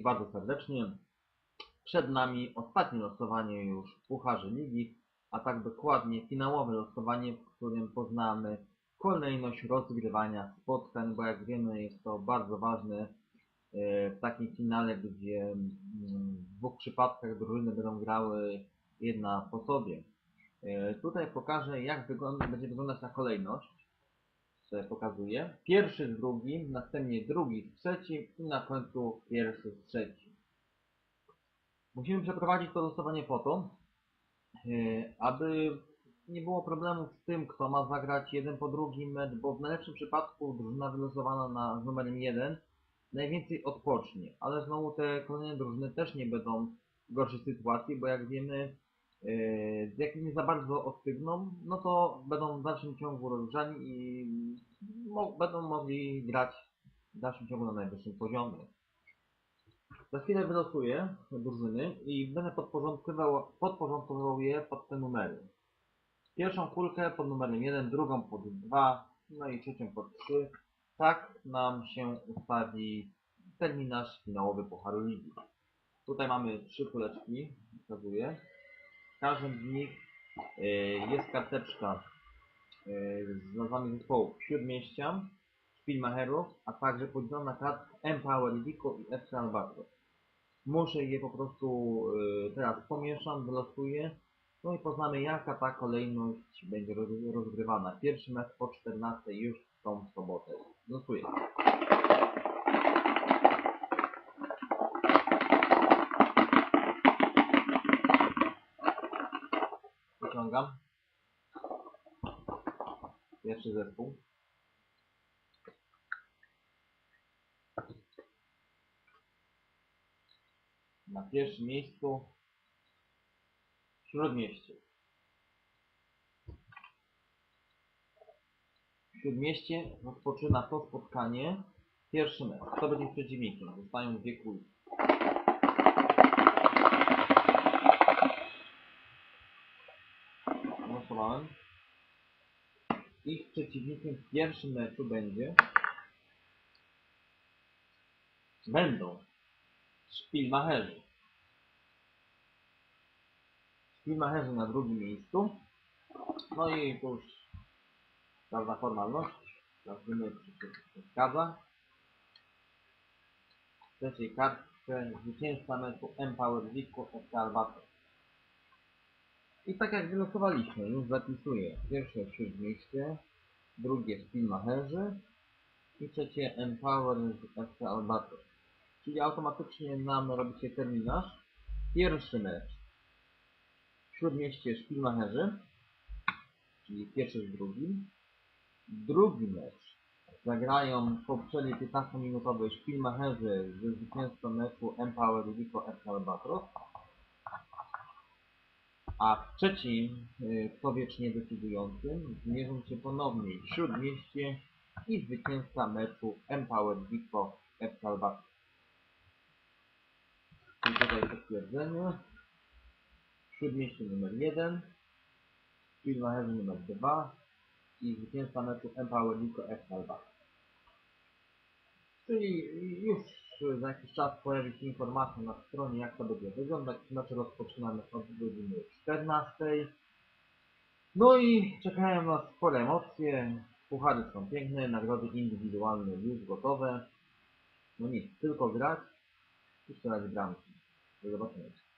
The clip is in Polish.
wszystkich bardzo serdecznie. Przed nami ostatnie losowanie już w Pucharze Ligi, a tak dokładnie finałowe losowanie, w którym poznamy kolejność rozgrywania spotkań, bo jak wiemy jest to bardzo ważne e, w takim finale, gdzie mm, w dwóch przypadkach drużyny będą grały jedna po sobie. E, Tutaj pokażę jak wygląda, będzie wyglądać ta kolejność. Sobie pokazuję. Pierwszy z drugim, następnie drugi z trzecim i na końcu pierwszy z trzecim. Musimy przeprowadzić to losowanie po to, e, aby nie było problemów z tym, kto ma zagrać jeden po drugim mecz, bo w najlepszym przypadku drużyna wylosowana na z numerem 1 najwięcej odpocznie, ale znowu te kolejne drużyny też nie będą w gorszej sytuacji, bo jak wiemy, jak nie za bardzo ostygną, no to będą w dalszym ciągu rozgrzani i mo będą mogli grać w dalszym ciągu na najwyższym poziomie. Za chwilę wylosuję drużyny i będę podporządkowywał, podporządkowywał je pod te numery. Pierwszą kulkę pod numerem 1, drugą pod 2, no i trzecią pod 3. Tak nam się ustawi terminarz finałowy Pucharu Ligi. Tutaj mamy trzy kuleczki, pokazuję. Każdym z nich y, jest karteczka y, z nazwami zespołów Śródmieścia, Spielmacherów, a także podzielona na kartki Empower Vico i FC Albatros. Muszę je po prostu y, teraz pomieszam, wylosuję no i poznamy jaka ta kolejność będzie roz- rozgrywana. Pierwszy mecz po 14 już w tą sobotę. Losuję. Pierwszy zespół. Na pierwszym miejscu Śródmieście. Śródmieście rozpoczyna to spotkanie. Pierwszy mecz. Kto będzie przeciwnikiem? Zostają dwie kulki. Ich przeciwnikiem w pierwszym meczu będzie będą Spielmacherzy. Spielmacherzy na drugim miejscu. No i to już pewna formalność. Sprawdzimy, czy się zgadza. W trzeciej kartce zwycięzca meczu Empower Vico FC Albatros. I tak jak wylosowaliśmy, już zapisuję. Pierwsze Śródmieście, drugie Spielmacherzy i trzecie Empower FC Albatros. Czyli automatycznie nam robi się terminarz. Pierwszy mecz Śródmieście Szpilmacherzy, czyli pierwszy z drugim. Drugi mecz zagrają w poprzedniej 15-minutowej Szpilmacherzy ze zwycięstwem meczu Empower Vico FC Albatros. A w trzecim, y, kto wiecznie decydującym, zmierzą się ponownie Śródmieście i zwycięzca meczu Empower Vico FC Albatros. I tutaj potwierdzenie. Śródmieście numer 1, Spielmacherzy numer 2 i zwycięzca meczu Empower Nico F. Alba. Czyli już za jakiś czas pojawi się informacja na stronie jak to będzie wyglądać. Znaczy rozpoczynamy od godziny 14. No i czekają nas spore emocje. Puchary są piękne, nagrody indywidualne już gotowe. No nic, tylko grać i strzelać bramki. Do zobaczenia.